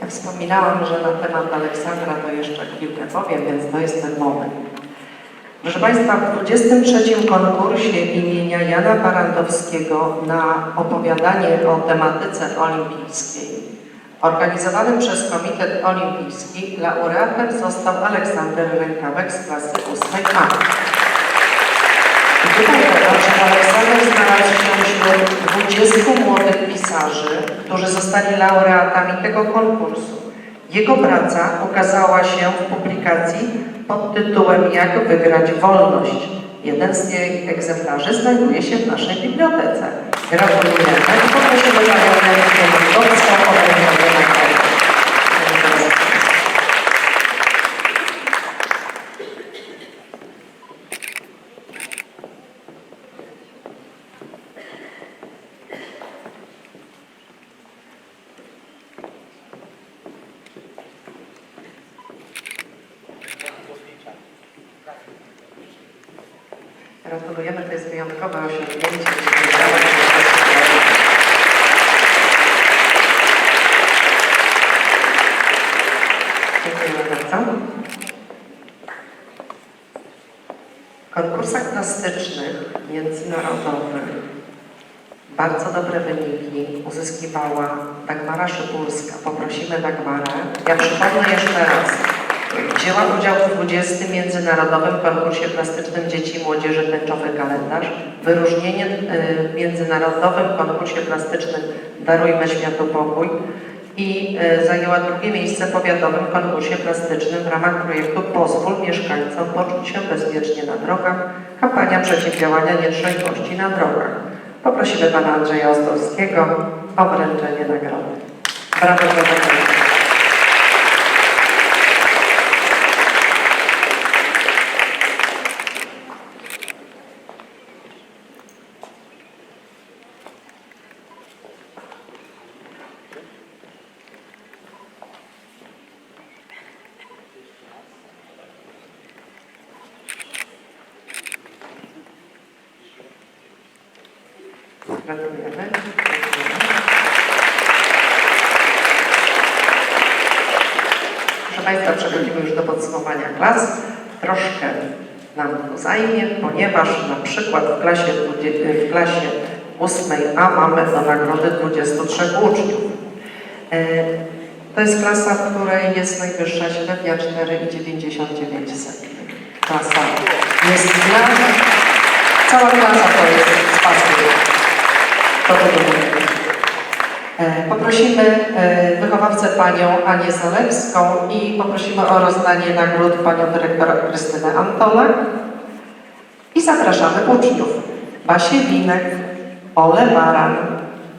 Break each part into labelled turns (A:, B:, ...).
A: Ja wspominałam, że na temat Aleksandra to jeszcze chwilkę powiem, więc to jest ten moment. Proszę Państwa, w 23. konkursie imienia Jana Barandowskiego na opowiadanie o tematyce olimpijskiej, organizowanym przez Komitet Olimpijski, laureatem został Aleksander Rękawek z klasy 8A. I tutaj dodam, że Aleksander znalazł się 20 młodych pisarzy, którzy zostali laureatami tego konkursu. Jego praca ukazała się w publikacji pod tytułem Jak wygrać wolność. Jeden z jej egzemplarzy znajduje się w naszej bibliotece. Gratulujemy i poprosimy Panią Monikę Mangowską o wręczenie nagrody. Gratulujemy, to jest wyjątkowe osiągnięcie. Dziękujemy bardzo. W konkursach plastycznych międzynarodowych bardzo dobre wyniki uzyskiwała Dagmara Szypulska. Poprosimy Dagmarę. Ja przypomnę jeszcze raz. Wzięła udział w 20. Międzynarodowym Konkursie Plastycznym Dzieci i Młodzieży Tęczowy Kalendarz. Wyróżnienie y, w Międzynarodowym Konkursie Plastycznym Darujmy Światu Pokój i y, zajęła drugie miejsce w powiatowym konkursie plastycznym w ramach projektu Pozwól mieszkańcom poczuć się bezpiecznie na drogach. Kampania przeciwdziałania nietrzeźwości na drogach. Poprosimy pana Andrzeja Ostrowskiego o wręczenie nagrody. Brawo dla Gratulujemy. Proszę Państwa, przechodzimy już do podsumowania klas. Troszkę nam to zajmie, ponieważ na przykład w klasie, w klasie 8A mamy do nagrody 23 uczniów. E, To jest klasa, w której jest najwyższa średnia 4,99. Klasa jest dla... Cała klasa to jest z Poprosimy e, wychowawcę panią Anię Zalewską i poprosimy o rozdanie nagród panią dyrektora Krystynę Antolak. I zapraszamy uczniów. Basię Winek, Ole Baran,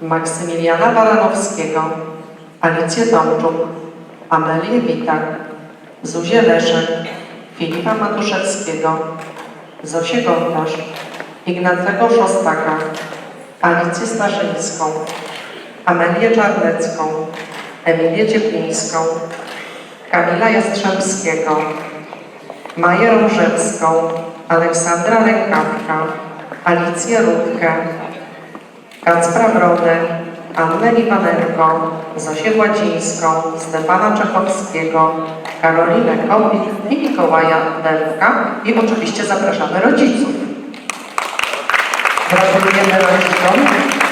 A: Maksymiliana Baranowskiego, Alicję Tomczuk, Amelię Witak, Zuzię Leszek, Filipa Matuszewskiego, Zosię Gontarz, Ignacego Szostaka, Alicję Starzyńską, Amelię Czarnecką, Emilię Cieplińską, Kamila Jastrzębskiego, Maję Różewską, Aleksandra Rękawka, Alicję Rudkę, Kacpra Brodę, Annę Iwanenko, Zosię Łacińską, Stefana Czechowskiego, Karolinę Kopik i Mikołaja Dębka i oczywiście zapraszamy rodziców. 여러분께 여러분